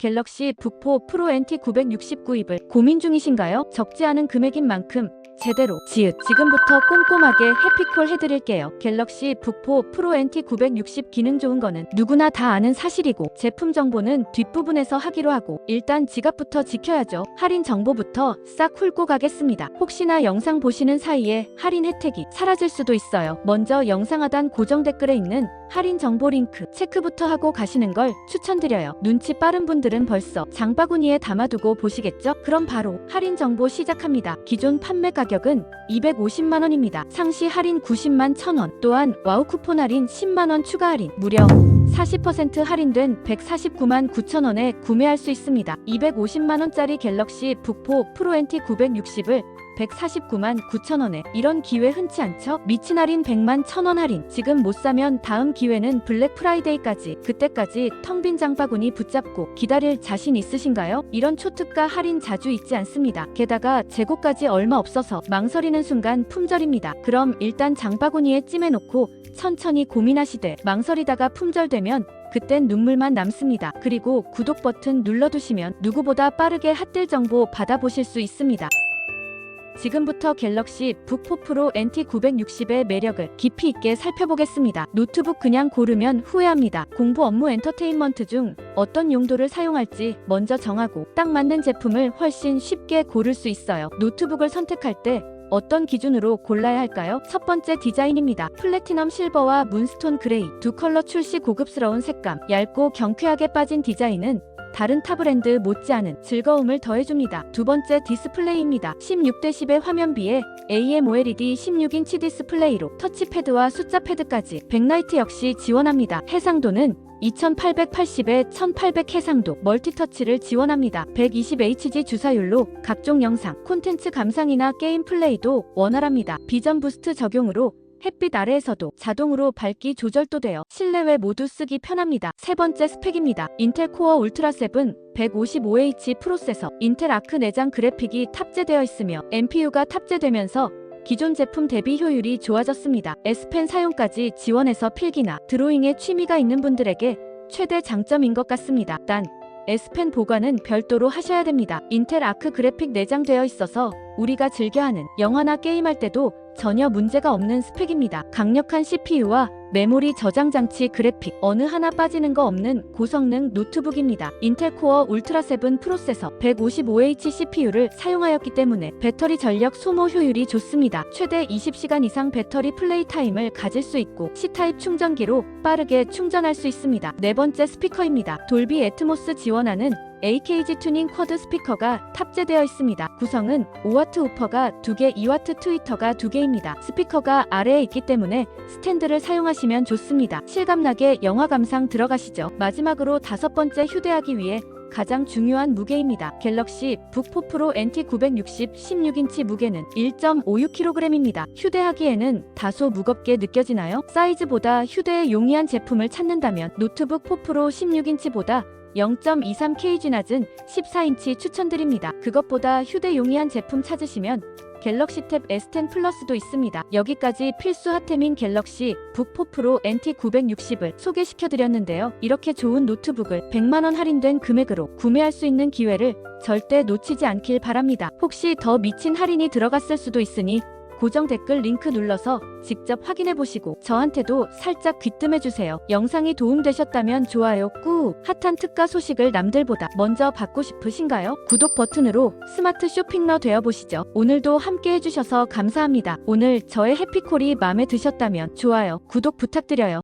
갤럭시 북포 프로 NT 960 구입을 고민 중이신가요? 적지 않은 금액인 만큼 제대로 지읒 지금부터 꼼꼼하게 해피콜 해드릴게요. 갤럭시 북포 프로 NT 960 기능 좋은 거는 누구나 다 아는 사실이고 제품 정보는 뒷부분에서 하기로 하고 일단 지갑부터 지켜야죠. 할인 정보부터 싹 훑고 가겠습니다. 혹시나 영상 보시는 사이에 할인 혜택이 사라질 수도 있어요. 먼저 영상 하단 고정 댓글에 있는 할인 정보 링크 체크부터 하고 가시는 걸 추천드려요. 눈치 빠른 분들은 벌써 장바구니에 담아두고 보시겠죠? 그럼 바로 할인 정보 시작합니다. 기존 판매 가격은 250만 원입니다. 상시 할인 90만 1,000원. 또한 와우 쿠폰 할인 10만 원 추가 할인. 무려 40% 할인된 149만 9천 원에 구매할 수 있습니다. 250만 원짜리 갤럭시 북포 프로 NT 960을 149만 9천 원에 이런 기회 흔치 않죠? 미친 할인 100만 1천 원 할인. 지금 못 사면 다음 기회는 블랙 프라이데이까지. 그때까지 텅 빈 장바구니 붙잡고 기다릴 자신 있으신가요? 이런 초특가 할인 자주 있지 않습니다. 게다가 재고까지 얼마 없어서 망설이는 순간 품절입니다. 그럼 일단 장바구니에 찜해놓고 천천히 고민하시되 망설이다가 품절되면 그땐 눈물만 남습니다. 그리고 구독 버튼 눌러두시면 누구보다 빠르게 핫딜 정보 받아보실 수 있습니다. 지금부터 갤럭시 북포 프로 NT 960의 매력을 깊이 있게 살펴보겠습니다. 노트북 그냥 고르면 후회합니다. 공부 업무 엔터테인먼트 중 어떤 용도를 사용할지 먼저 정하고 딱 맞는 제품을 훨씬 쉽게 고를 수 있어요. 노트북을 선택할 때 어떤 기준으로 골라야 할까요? 첫 번째 디자인입니다. 플래티넘 실버와 문스톤 그레이 두 컬러 출시 고급스러운 색감, 얇고 경쾌하게 빠진 디자인은 다른 타 브랜드 못지않은 즐거움을 더해줍니다. 두 번째 디스플레이입니다. 16대 10의 화면비에 AMOLED 16인치 디스플레이로 터치패드와 숫자 패드까지 백라이트 역시 지원합니다. 해상도는 2880에 1800 해상도 멀티터치를 지원합니다. 120Hz 주사율로 각종 영상, 콘텐츠 감상이나 게임 플레이도 원활합니다. 비전 부스트 적용으로 햇빛 아래에서도 자동으로 밝기 조절도 되어 실내외 모두 쓰기 편합니다. 세 번째 스펙입니다. 인텔 코어 울트라 7 155H 프로세서, 인텔 아크 내장 그래픽이 탑재되어 있으며 NPU가 탑재되면서 기존 제품 대비 효율이 좋아졌습니다. S펜 사용까지 지원해서 필기나 드로잉에 취미가 있는 분들에게 최대 장점인 것 같습니다. 단 S펜 보관은 별도로 하셔야 됩니다. 인텔 아크 그래픽 내장되어 있어서 우리가 즐겨하는 영화나 게임할 때도 전혀 문제가 없는 스펙입니다. 강력한 CPU와 메모리 저장 장치 그래픽 어느 하나 빠지는 거 없는 고성능 노트북입니다. 인텔 코어 울트라 7 프로세서 155H CPU를 사용하였기 때문에 배터리 전력 소모 효율이 좋습니다. 최대 20시간 이상 배터리 플레이 타임을 가질 수 있고 C타입 충전기로 빠르게 충전할 수 있습니다. 네 번째 스피커입니다. 돌비 애트모스 지원하는 AKG 튜닝 쿼드 스피커가 탑재되어 있습니다. 구성은 5와트 우퍼가 2개, 2와트 트위터가 2개입니다. 스피커가 아래에 있기 때문에 스탠드를 사용하시면 좋습니다. 실감나게 영화 감상 들어가시죠. 마지막으로 다섯 번째 휴대하기 위해 가장 중요한 무게입니다. 갤럭시 북포 프로 NT 960 16인치 무게는 1.56kg입니다. 휴대하기에는 다소 무겁게 느껴지나요? 사이즈보다 휴대에 용이한 제품을 찾는다면 노트북 4 프로 16인치보다 0.23kg 낮은 14인치 추천드립니다. 그것보다 휴대 용이한 제품 찾으시면 갤럭시 탭 S10 플러스도 있습니다. 여기까지 필수 핫템인 갤럭시 북4 프로 NT 960을 소개시켜드렸는데요. 이렇게 좋은 노트북을 100만원 할인된 금액으로 구매할 수 있는 기회를 절대 놓치지 않길 바랍니다. 혹시 더 미친 할인이 들어갔을 수도 있으니 고정 댓글 링크 눌러서 직접 확인해 보시고 저한테도 살짝 귀뜸해 주세요. 영상이 도움되셨다면 좋아요 꾹 핫한 특가 소식을 남들보다 먼저 받고 싶으신가요? 구독 버튼으로 스마트 쇼핑러 되어 보시죠. 오늘도 함께 해주셔서 감사합니다. 오늘 저의 해피콜이 마음에 드셨다면 좋아요, 구독 부탁드려요.